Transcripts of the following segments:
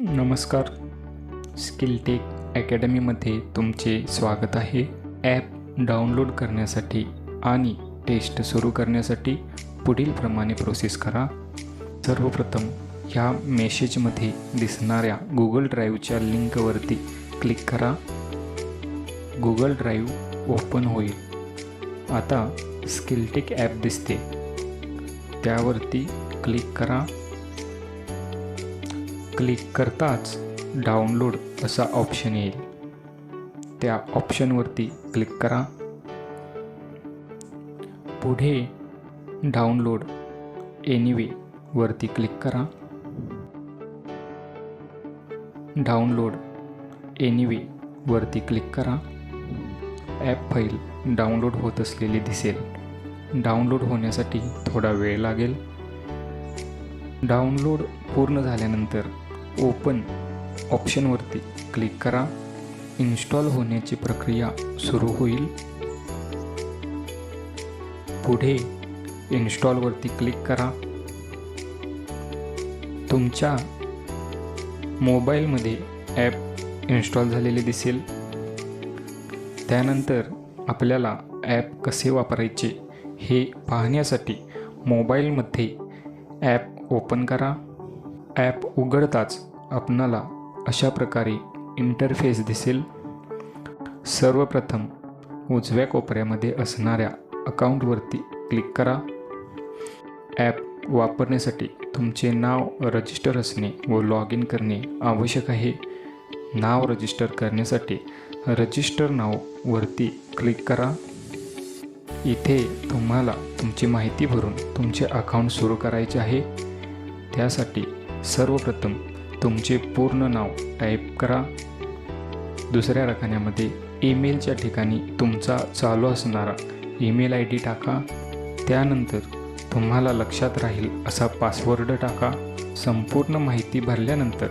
नमस्कार. स्किलटेक अकॅडमीमध्ये तुमचे स्वागत आहे. ॲप डाउनलोड करण्यासाठी आणि टेस्ट सुरू करण्यासाठी पुढील प्रमाणे प्रोसेस करा. सर्वप्रथम ह्या मेसेजमध्ये दिसणाऱ्या गुगल ड्राईव्हच्या लिंकवरती क्लिक करा. गुगल ड्राईव्ह ओपन होईल. आता स्किलटेक ॲप दिसते. त्यावरती क्लिक करा. क्लिक करताच डाउनलोड असा ऑप्शन येईल. त्या ऑप्शनवरती क्लिक करा. पुढे डाउनलोड एनिवे वरती क्लिक करा. डाउनलोड एनिवे वरती क्लिक करा. ॲप फाईल डाउनलोड होत असलेली दिसेल. डाउनलोड होण्यासाठी थोडा वेळ लागेल. डाउनलोड पूर्ण झाल्यानंतर ओपन ऑप्शनवरती क्लिक करा. इन्स्टॉल होण्याची प्रक्रिया सुरू होईल. पुढे इन्स्टॉलवरती क्लिक करा. तुमच्या मोबाईलमध्ये ॲप इन्स्टॉल झालेले दिसेल. त्यानंतर आपल्याला ॲप कसे वापरायचे हे पाहण्यासाठी मोबाईलमध्ये ॲप ओपन करा. ॲप उघडताच आपणाला अशा प्रकारे इंटरफेस दिसेल. सर्वप्रथम उजव्या कोपऱ्यामध्ये असणाऱ्या अकाउंटवरती क्लिक करा. ॲप वापरण्यासाठी तुमचे नाव रजिस्टर असणे व लॉग इन करणे आवश्यक आहे. नाव रजिस्टर करण्यासाठी रजिस्टर नाव वरती क्लिक करा. इथे तुम्हाला तुमची माहिती भरून तुमचे अकाउंट सुरू करायचे आहे. त्यासाठी सर्वप्रथम तुमचे पूर्ण नाव टाईप करा. दुसऱ्या रकान्यामध्ये ईमेलच्या ठिकाणी तुमचा चालू असणारा ईमेल आय डी टाका. त्यानंतर तुम्हाला लक्षात राहील असा पासवर्ड टाका. संपूर्ण माहिती भरल्यानंतर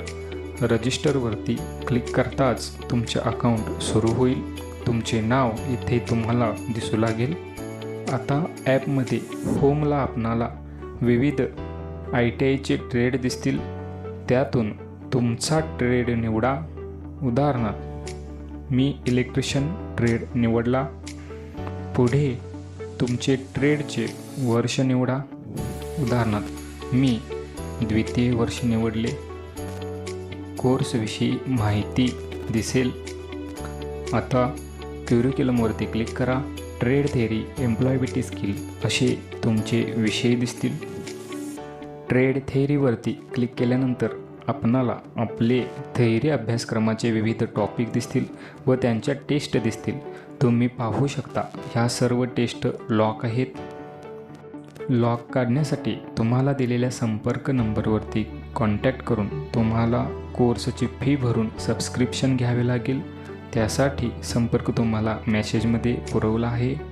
रजिस्टरवरती क्लिक करताच तुमचे अकाउंट सुरू होईल. तुमचे नाव इथे तुम्हाला दिसू लागेल. आता ॲपमध्ये होमला आपणाला विविध आय टी आयचे ट्रेड दिसतील. त्यातून तुमचा ट्रेड निवडा. उदाहरणार्थ मी इलेक्ट्रिशियन ट्रेड निवडला. पुढे तुमचे ट्रेडचे वर्ष निवडा. उदाहरणार्थ मी द्वितीय वर्ष निवडले. कोर्सविषयी माहिती दिसेल. आता क्युरिक्युलमवरती क्लिक करा. ट्रेड थेअरी एम्प्लॉयबिलिटी स्किल असे तुमचे विषय दिसतील. ट्रेड थेअरीवरती क्लिक केल्यानंतर आपणाला आपले थेअरी अभ्यासक्रमाचे विविध टॉपिक दिसतील व त्यांच्या टेस्ट दिसतील. तुम्ही पाहू शकता ह्या सर्व टेस्ट लॉक आहेत. लॉक काढण्यासाठी तुम्हाला दिलेल्या संपर्क नंबरवरती कॉन्टॅक्ट करून तुम्हाला कोर्सची फी भरून सबस्क्रिप्शन घ्यावे लागेल. त्यासाठी संपर्क तुम्हाला मॅसेजमध्ये पुरवला आहे.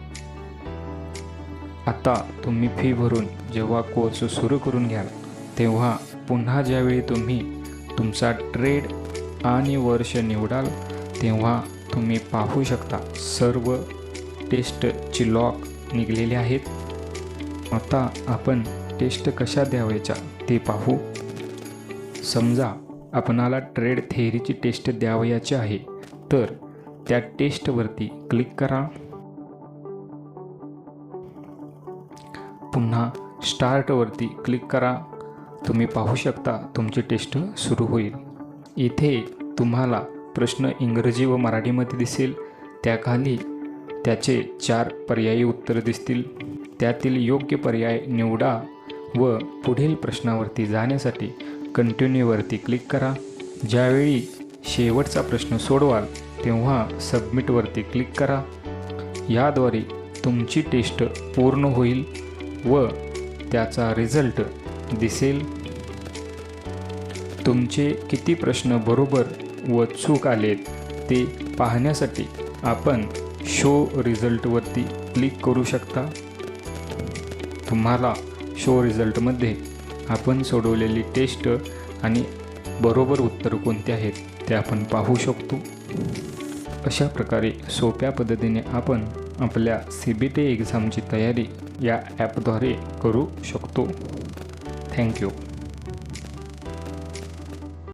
आता तुम्ही फी भरून जेव्हा कोर्स सुरू करून घ्याल तेव्हा पुन्हा ज्यावेळी तुम्ही तुमचा ट्रेड आणि वर्ष निवडाल तेव्हा तुम्ही पाहू शकता सर्व टेस्टची लॉक निघलेले आहेत. आता आपण टेस्ट कशा द्यावायच्या ते पाहू. समजा आपणाला ट्रेड थेअरीची टेस्ट द्यावयाची आहे तर त्या टेस्टवरती क्लिक करा. पुन्हा स्टार्टवरती क्लिक करा. तुम्ही पाहू शकता तुमची टेस्ट सुरू होईल. इथे तुम्हाला प्रश्न इंग्रजी व मराठीमध्ये दिसेल. त्याखाली त्याचे चार पर्यायी उत्तरं दिसतील. त्यातील योग्य पर्याय निवडा व पुढील प्रश्नावरती जाण्यासाठी कंटिन्यूवरती क्लिक करा. ज्यावेळी शेवटचा प्रश्न सोडवाल तेव्हा सबमिटवरती क्लिक करा. याद्वारे तुमची टेस्ट पूर्ण होईल. व त्याचा रिझल्ट दिसेल. तुमचे किती प्रश्न बरोबर व चूक आलेत ते पाहण्यासाठी आपण शो रिझल्टवरती क्लिक करू शकता. तुम्हाला शो रिझल्टमध्ये आपण सोडवलेली टेस्ट आणि बरोबर उत्तर कोणते आहेत ते आपण पाहू शकतो. अशा प्रकारे सोप्या पद्धतीने आपण आपल्या सी बी टी एक्झामची तयारी या ॲपद्वारे करू शकतो. थँक्यू